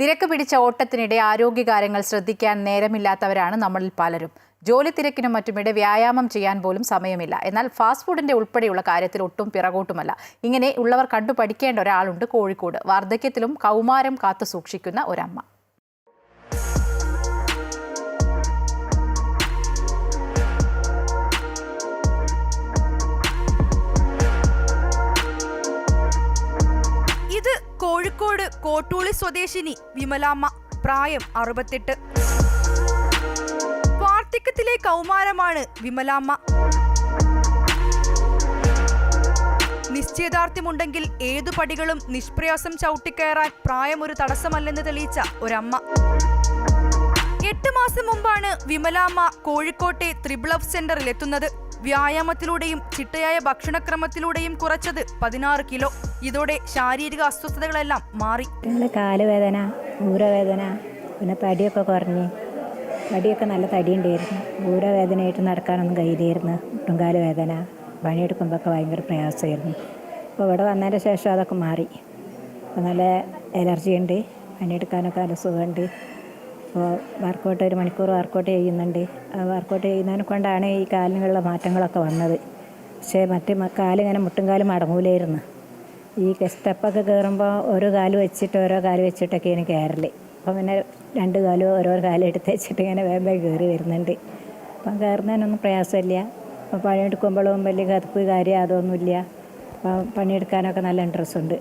തിരക്ക് പിടിച്ച ഓട്ടത്തിനിടെ ആരോഗ്യകാര്യങ്ങൾ ശ്രദ്ധിക്കാൻ നേരമില്ലാത്തവരാണ് നമ്മളിൽ പലരും. ജോലി തിരക്കിനും മറ്റുമിടെ വ്യായാമം ചെയ്യാൻ പോലും സമയമില്ല. എന്നാൽ ഫാസ്റ്റ് ഫുഡിന്റെ ഉൾപ്പെടെയുള്ള കാര്യത്തിൽ ഒട്ടും പിറകോട്ടുമല്ല. ഇങ്ങനെ ഉള്ളവർ കണ്ടു പഠിക്കേണ്ട ഒരാളുണ്ട് കോഴിക്കോട്. വാർദ്ധക്യത്തിലും കൗമാരം കാത്തു സൂക്ഷിക്കുന്ന ഒരമ്മ. കോഴിക്കോട് കോട്ടൂളി സ്വദേശിനി വിമലാമ്മ പ്രായം അറുപത്തെട്ട്. വാർദ്ധക്യത്തിലെ കൗമാരമാണ് വിമലാമ്മ. നിശ്ചയദാർഢ്യമുണ്ടെങ്കിൽ ഏതു പടികളും നിഷ്പ്രയാസം ചവിട്ടിക്കയറാൻ പ്രായം ഒരു തടസ്സമല്ലെന്ന് തെളിയിച്ച ഒരമ്മ. എട്ട് മാസം മുമ്പാണ് വിമലാമ്മ കോഴിക്കോട്ടെ ത്രിബിളഫ് സെന്ററിൽ എത്തുന്നത് വ്യായാമത്തിലൂടെയും ചിട്ടയായ ഭക്ഷണക്രമത്തിലൂടെയും കുറച്ചത് പതിനാറ് കിലോ. ഇതോടെ ശാരീരിക അസ്വസ്ഥതകളെല്ലാം മാറി. കാലുവേദന ഊരവേദന പിന്നെ തടിയൊക്കെ കുറഞ്ഞ് തടിയൊക്കെ നല്ല തടിയുണ്ടായിരുന്നു. ഊരവേദനയായിട്ട് നടക്കാനൊന്നും കഴിയില്ലായിരുന്നു. മുട്ടുംകാൽ വേദന പണിയെടുക്കുമ്പോഴൊക്കെ ഭയങ്കര പ്രയാസമായിരുന്നു. അപ്പോൾ ഇവിടെ വന്നതിന് ശേഷം അതൊക്കെ മാറി. നല്ല എലർജി ഉണ്ട് പണിയെടുക്കാനൊക്കെ നല്ല സുഖമുണ്ട്. അപ്പോൾ വർക്കൗട്ട് ഒരു മണിക്കൂർ വർക്കൗട്ട് ചെയ്യുന്നുണ്ട്. വർക്കൗട്ട് ചെയ്യുന്നതിനെ കൊണ്ടാണ് ഈ കാലിനുള്ള മാറ്റങ്ങളൊക്കെ വന്നത്. പക്ഷേ മറ്റേ കാലിങ്ങനെ മുട്ടും കാലും മടങ്ങൂലായിരുന്നു ഈ സ്റ്റെപ്പൊക്കെ കയറുമ്പോൾ ഓരോ കാൽ വെച്ചിട്ട് ഓരോ കാൽ വെച്ചിട്ടൊക്കെയാണ് കയറൽ അപ്പം പിന്നെ രണ്ട് കാലും ഓരോ കാലം എടുത്ത് വെച്ചിട്ട് ഇങ്ങനെ വേഗം കയറി വരുന്നുണ്ട്. അപ്പം കയറുന്നതിനൊന്നും പ്രയാസമില്ല. അപ്പം പണിയെടുക്കുമ്പോഴും വലിയ കതുപ്പ് കാര്യം അതൊന്നുമില്ല. അപ്പം പണിയെടുക്കാനൊക്കെ നല്ല ഇൻട്രസ്റ്റ് ഉണ്ട്.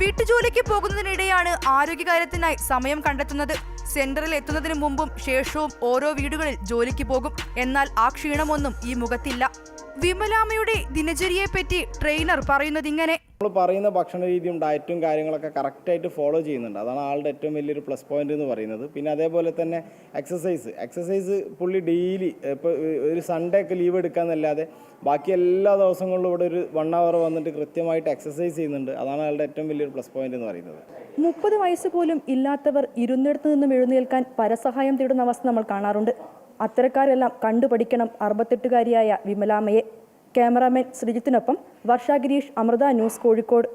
വീട്ടുജോലിക്ക് പോകുന്നതിനിടെയാണ് ആരോഗ്യകാര്യത്തിനായി സമയം കണ്ടെത്തുന്നത്. സെന്ററിൽ എത്തുന്നതിന് മുമ്പും ശേഷവും ഓരോ വീടുകളിൽ ജോലിക്ക് പോകും. എന്നാൽ ആ ക്ഷീണമൊന്നും ഈ മുഖത്തില്ല. വിമലാമ്മയുടെ ദിനചര്യയെപ്പറ്റി ട്രെയിനർ പറയുന്നത് ഇങ്ങനെ നമ്മൾ പറയുന്ന ഭക്ഷണ രീതിയും ഡയറ്റും കാര്യങ്ങളൊക്കെ കറക്റ്റായിട്ട് ഫോളോ ചെയ്യുന്നുണ്ട്. അതാണ് ആളുടെ ഏറ്റവും വലിയൊരു പ്ലസ് പോയിന്റ് എന്ന് പറയുന്നത്. പിന്നെ അതേപോലെ തന്നെ എക്സസൈസ് എക്സസൈസ് പുള്ളി ഡെയിലി ഇപ്പോൾ ഒരു സൺഡേ ഒക്കെ ലീവ് എടുക്കാന്നല്ലാതെ ബാക്കി എല്ലാ ദിവസങ്ങളിലും ഇവിടെ ഒരു വൺ അവർ വന്നിട്ട് കൃത്യമായിട്ട് എക്സസൈസ് ചെയ്യുന്നുണ്ട്. അതാണ് ആളുടെ ഏറ്റവും വലിയൊരു പ്ലസ് പോയിന്റ് എന്ന് പറയുന്നത്. മുപ്പത് വയസ്സ് പോലും ഇല്ലാത്തവർ ഇരുന്നിടത്ത് നിന്നും എഴുന്നേൽക്കാൻ പരസഹായം തേടുന്ന അവസ്ഥ നമ്മൾ കാണാറുണ്ട്. അത്തരക്കാരെല്ലാം കണ്ടുപഠിക്കണം അറുപത്തെട്ടുകാരിയായ വിമലാമയെ ക്യാമറാമാൻ ശ്രീജിത്തിനൊപ്പം വർഷ ഗിരീഷ് അമൃത ന്യൂസ് കോഴിക്കോട്.